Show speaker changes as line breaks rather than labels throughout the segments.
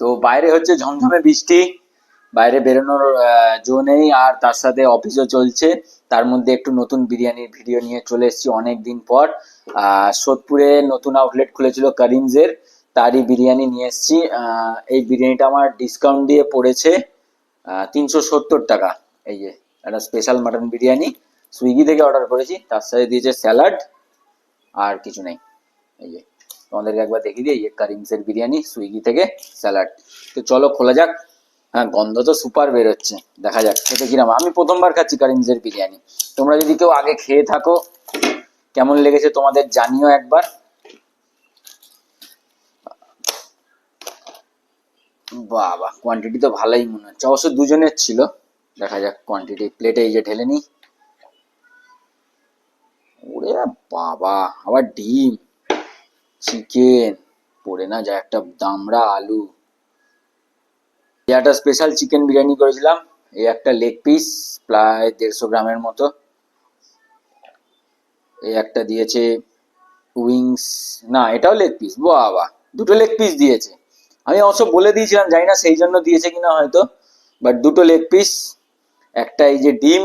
তো বাইরে হচ্ছে ঝমঝমে বৃষ্টি, বাইরে বেরোনোর জো নেই, আর তার সাথে অফিসও চলছে। তার মধ্যে একটু নতুন বিরিয়ানির ভিডিও নিয়ে চলে এসেছি অনেক দিন পর। সোদপুরে নতুন আউটলেট খুলেছিল করিমজের তারই বিরিয়ানি নিয়ে এসেছি। এই বিরিয়ানিটা আমার ডিসকাউন্ট দিয়ে পড়েছে তিনশো সত্তর টাকা। এই যে, একটা স্পেশাল মাটন বিরিয়ানি সুইগি থেকে অর্ডার করেছি, তার সাথে দিয়েছে স্যালাড আর কিছু নেই। এই যে তোমাদেরকে একবার দেখিয়ে দিই যে বিরিয়ানি, সুইগি থেকে স্যালাড। তো চলো খোলা যাক। হ্যাঁ গন্ধ তো সুপার বেরোচ্ছে। দেখা যাক, খেতে কিরম। আমি প্রথমবার খাচ্ছি করিমসের বিরিয়ানি। তোমরা যদি কেউ আগে খেয়ে থাকো, কেমন লেগেছে তোমাদের জানিও একবার। বাবা কোয়ান্টিটি তো ভালোই মনে হচ্ছে। অবশ্য দুজনের ছিল। দেখা যাক কোয়ান্টিটি প্লেটে এই যে ঢেলে নি ওরে বাবা, আবার ডিম। চিকেন পড়ে না যায় একটা দামড়া আলু। একটা স্পেশাল চিকেন বিরিয়ানি করেছিলাম, এই একটা লেগ পিস প্রায় দেড়শো গ্রামের মতো। এই একটা দিয়েছে উইংস না, এটাও লেগ পিস বাবা, দুটো লেগ পিস দিয়েছে। আমি অবশ্য বলে দিয়েছিলাম, জানি না সেই জন্য দিয়েছে কিনা হয়তো বাট দুটো লেগ পিস একটা এই যে ডিম,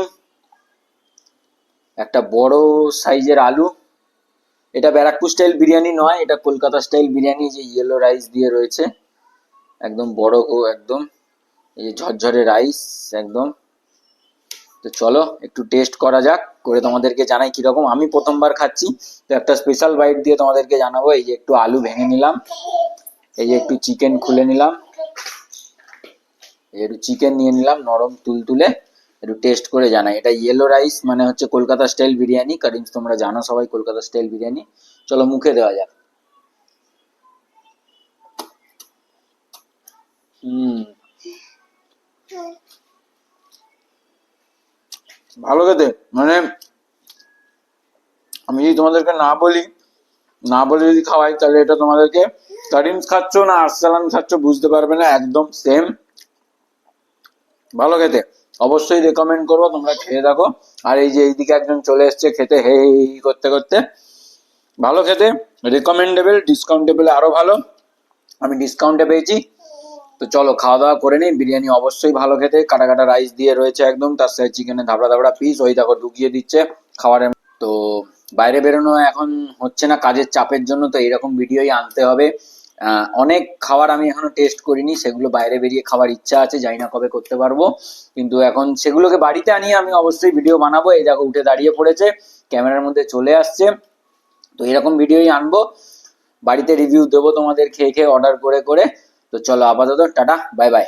একটা বড় সাইজের আলু এটা ব্যারাকপুর স্টাইল বিরিয়ানি নয়, এটা কলকাতা স্টাইল বিরিয়ানি যে ইয়েলো রাইস দিয়ে রয়েছে। একদম বড় গো একদম, এই যে ঝরঝরে রাইস একদম। তো চলো, একটু টেস্ট করা যাক, করে তোমাদেরকে জানাই কীরকম। আমি প্রথমবার খাচ্ছি, তো একটা স্পেশাল বাইট দিয়ে তোমাদেরকে জানাব, এই যে একটু আলু ভেঙে নিলাম, এই যে একটু চিকেন খুলে নিলাম, এই একটু চিকেন নিয়ে নিলাম, নরম তুলতুলে। একটু টেস্ট করে জানাই। এটা ইয়েলো রাইস মানে হচ্ছে কলকাতা স্টাইল বিরিয়ানি। কারিমস তোমরা জানো সবাই কলকাতা স্টাইল বিরিয়ানি। চলো মুখে দেওয়া যাক। হুম। ভালো খেতে। মানে আমি যদি তোমাদেরকে না বলি, না বলে যদি খাওয়াই, তাহলে এটা তোমাদেরকে কারিমস খাচ্ছ না আরসালান খাচ্ছ, বুঝতে পারবে না, একদম সেম ভালো খেতে। অবশ্যই রেকমেন্ড করব, তোমরা খেয়ে দেখো। আর এই যে এইদিকে একজন চলে এসছে খেতে, হে হে, হি, করতে করতে। ভালো খেতে রেকমেন্ডেবল ডিসকাউন্টেবল আরও ভালো। আমি ডিসকাউন্টে পেয়েছি। তো চলো, খাওয়া দাওয়া করে নিই। বিরিয়ানি অবশ্যই ভালো খেতে। কাটা কাটা রাইস দিয়ে রয়েছে একদম। তার সাথে চিকেনের ধাবড়া ধাবড়া পিস ওই দেখো, ঢুকিয়ে দিচ্ছে খাবারের। তো বাইরে বেরোনো এখন হচ্ছে না। কাজের চাপের জন্য তো এরকম ভিডিওই আনতে হবে। অনেক খাবার আমি এখনও টেস্ট করিনি, সেগুলো বাইরে বেরিয়ে খাওয়ার ইচ্ছা আছে, জানি না কবে করতে পারব। কিন্তু এখন সেগুলোকে বাড়িতে আনিয়ে আমি অবশ্যই ভিডিও বানাবো। এই দেখো, উঠে দাঁড়িয়ে পড়েছে, ক্যামেরার মধ্যে চলে আসছে। তো এরকম ভিডিওই আনব। বাড়িতে রিভিউ দেবো তোমাদের, খেয়ে খেয়ে অর্ডার করে করে। তো চলো আপাতত, টাটা বাই বাই